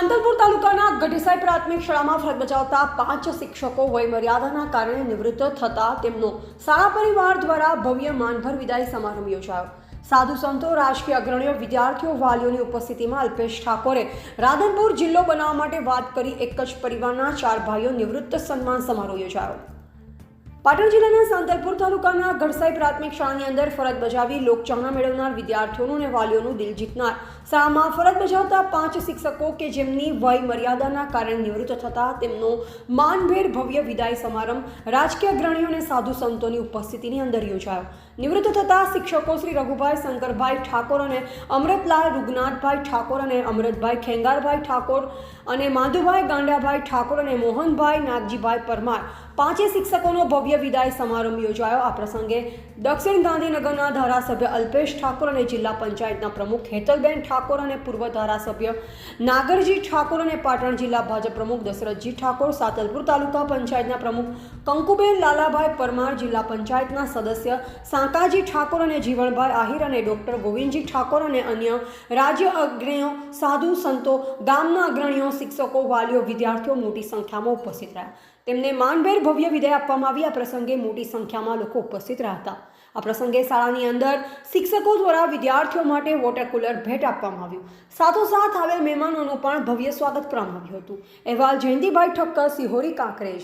સાંતલપુર તાલુકાના ગઢસાઈ પ્રાથમિક શાળામાં ફરજ બજાવતા પાંચ શિક્ષકો વયમર્યાદાના કારણે નિવૃત્ત થતા તેમનો શાળા પરિવાર દ્વારા ભવ્ય માનભર વિદાય સમારંભ યોજાયો. સાધુ સંતો, રાજકીય અગ્રણીઓ, વિદ્યાર્થીઓ, વાલીઓની ઉપસ્થિતિમાં અલ્પેશ ઠાકોરે રાધનપુર જિલ્લો બનાવવા માટે વાત કરી. એક જ પરિવારના ચાર ભાઈઓ નિવૃત્ત સન્માન સમારોહ યોજાયો. પાટણ જિલ્લાના સાંતલપુર તાલુકાના ગઢસાઈ પ્રાથમિક શાળાની અંદર ફરજ બજાવી લોકચાહના મેળવનાર વિદ્યાર્થીઓનું અને વાલીઓનું દિલ જીતનાર. શાળામાં ફરજ બજાવતા પાંચ શિક્ષકો કે જેમની વય મર્યાદાના કારણે નિવૃત્ત થતા તેમનો માનભેર ભવ્ય વિદાય સમારંભ રાજકીય અગ્રણીઓ અને સાધુ સંતોની ઉપસ્થિતિની અંદર યોજાયો. નિવૃત્ત થતા શિક્ષકો શ્રી રઘુભાઈ શંકરભાઈ ઠાકોર અને અમૃતલાલ રૂગનાથભાઈ ઠાકોર અને અમૃતભાઈ ખેંગારભાઈ ઠાકોર અને માધુભાઈ ગાંડાભાઈ ઠાકોર અને મોહનભાઈ નાગજીભાઈ પરમાર. પાંચે શિક્ષકોનો ભવ્ય વિદાય સમારંભ યોજાયો. આ પ્રસંગે દક્ષિણ ગાંધીનગરના ધારાસભ્ય અલ્પેશ ઠાકોર અને જિલ્લા પંચાયતના પ્રમુખ હેતલબેન ઠાકોર અને પૂર્વ ધારાસભ્ય નાગરજી ઠાકોર અને પાટણ જિલ્લા ભાજપ પ્રમુખ દશરથજી ઠાકોર, સાતલપુર તાલુકા પંચાયતના પ્રમુખ કંકુબેન લાલાભાઈ પરમાર, જિલ્લા પંચાયતના સદસ્ય સાંકાજી ઠાકોર અને જીવણભાઈ આહિર અને ડોક્ટર ગોવિંદજી ઠાકોર અને અન્ય રાજ્ય અગ્રણીઓ, સાધુ સંતો, ગામના અગ્રણીઓ, શિક્ષકો, વાલીઓ, વિદ્યાર્થીઓ મોટી સંખ્યામાં ઉપસ્થિત રહ્યા. તેમને માનભેર ભવ્ય વિદાય આપવામાં આવી. પ્રસંગે મોટી સંખ્યામાં લોકો ઉપસ્થિત રહ્યા આ પ્રસંગે શાળાની અંદર શિક્ષકો દ્વારા વિદ્યાર્થીઓ માટે વોટર કુલર ભેટ આપવામાં આવ્યું. સાથોસાથ આવેલ મહેમાનોનું પણ ભવ્ય સ્વાગત કરવામાં આવ્યું હતું. અહેવાલ જયંતિભાઈ ઠક્કર, સિહોરી કાંકરેજ.